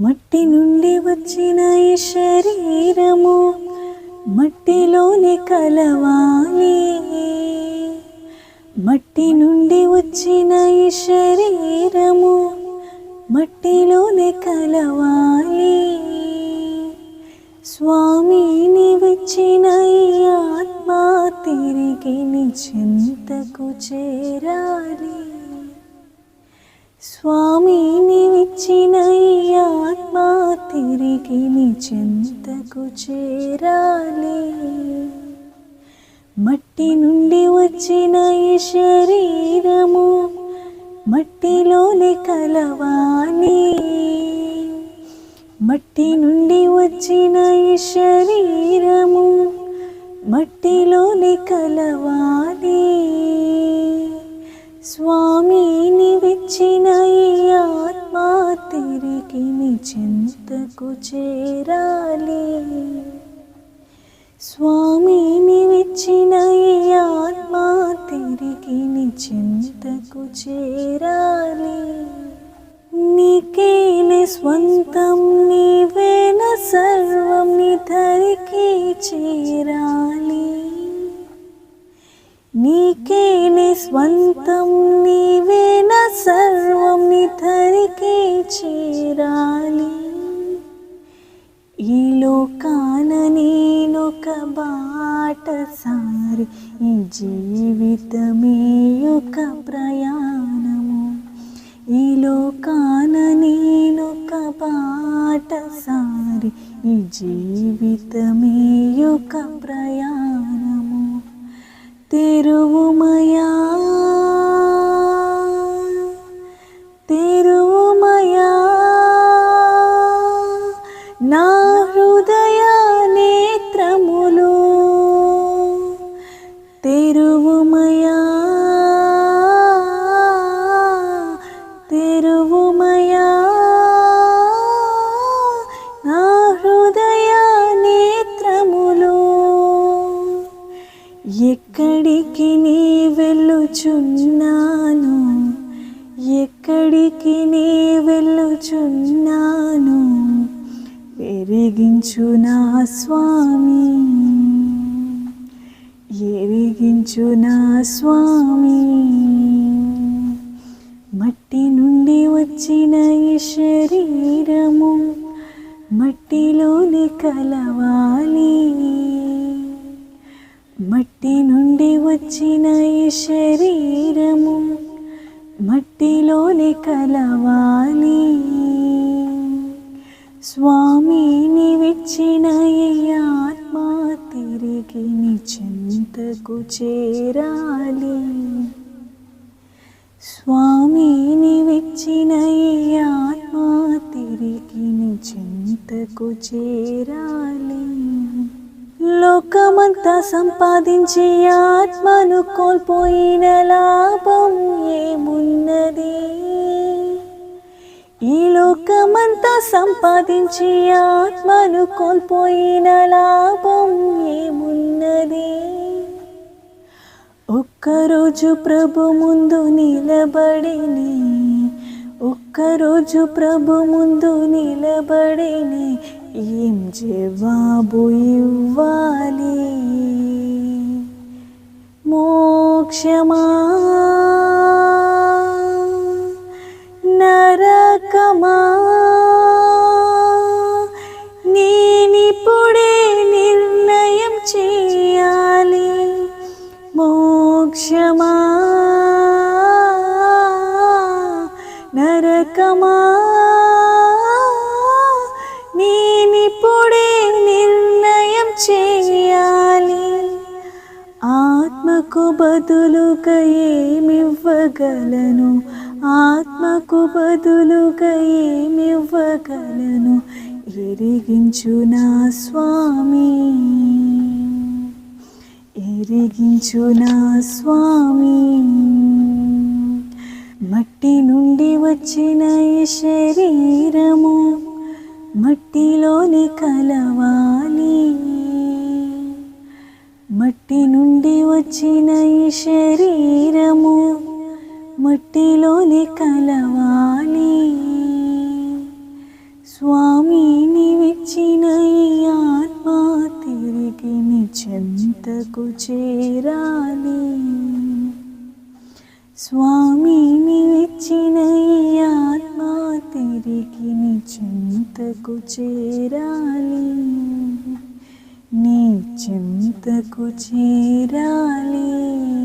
మట్టి నుండి వచ్చిన ఈ శరీరము మట్టిలోనే కలవాలి. మట్టి నుండి వచ్చిన ఈ శరీరము మట్టిలోనే కలవాలి. స్వామిని వచ్చిన ఈ ఆత్మ తిరిగి నిజంతకు చేరాలి. స్వామిని ఇచ్చిన ఈ ఆత్మ తిరిగి నీ చెంతకు చేరాలి. మట్టి నుండి వచ్చిన ఈ శరీరము మట్టిలోనే కలవాలి. మట్టి నుండి వచ్చిన ఈ శరీరము మట్టిలోనే కలవాలి. స్వామిని విచ్చిన ఈ ఆత్మ చింతకు చేరాలి. స్వామిని విచ్చిన ఈ ఆత్మ తిరిగి నీ చింతకు చేరాలి. నీకేనే స్వంతం నీవేన సర్వం నీ ధరికి చేరాలి. నీకేనే స్వంతం నీవేన సర్వం నీ ధరికి చేరాలి. ఈ లోకాన నేనొక బాట సారి ఈ జీవితమే ఒక ప్రయాణము. ఈ లోకాన నేనొక బాట సారి ఈ జీవితమే ఒక ప్రయాణం తెరువుమయా తెరువుమయా నా హృదయ నేత్రములు తెరువుమయా తెరువుమయా ఎక్కడికి నీ వెళ్ళుచున్నాను? ఎక్కడికి నీ వెళ్ళుచున్నాను? ఎరిగించు నా స్వామి. ఎరిగించు నా స్వామి. మట్టి నుండి వచ్చిన ఈ శరీరము మట్టిలోని కలవా? శరీరము మట్టిలోనే కలవాలి. స్వామిని విచ్చిన ఈ ఆత్మ తిరిగి నీ చేరాలి. స్వామిని విచ్చిన ఈ ఆత్మ తిరిగి నీ చేరాలి. లోకమంతా సంపాదించి ఆత్మను కోల్పోయిన లాభం ఏమున్నది? ఈ లోకమంతా సంపాదించి ఆత్మను కోల్పోయిన లాభం ఏమున్నది? ఒక్కరోజు ప్రభు ముందు నిలబడి ఒక్కరోజు ప్రభు ముందు నిలబడిని ఏం జవాబు ఇవ్వాలి? మోక్షమా? నరకమా? నేనిప్పుడే నిర్ణయం చేయాలి. మోక్షమా? చేయాలి. ఆత్మకు బదులుగా ఏమివ్వగలను? ఆత్మకు బదులుగా ఏమివ్వగలను? ఎరిగించు నా స్వామి. ఎరిగించు నా స్వామి. మట్టి నుండి వచ్చిన ఈ శరీరము మట్టిలోని కలవాలి మట్టి నుండి వచ్చిన ఈ శరీరము మట్టిలోనే కలవాలి. స్వామిని విచ్చిన ఈ ఆత్మ తిరిగి నీ చెంతకు చేరాలి. స్వామిని విచ్చిన ఈ ఆత్మ తిరిగి నీ చేరాలి. నీ చెంత अंत कुछ राली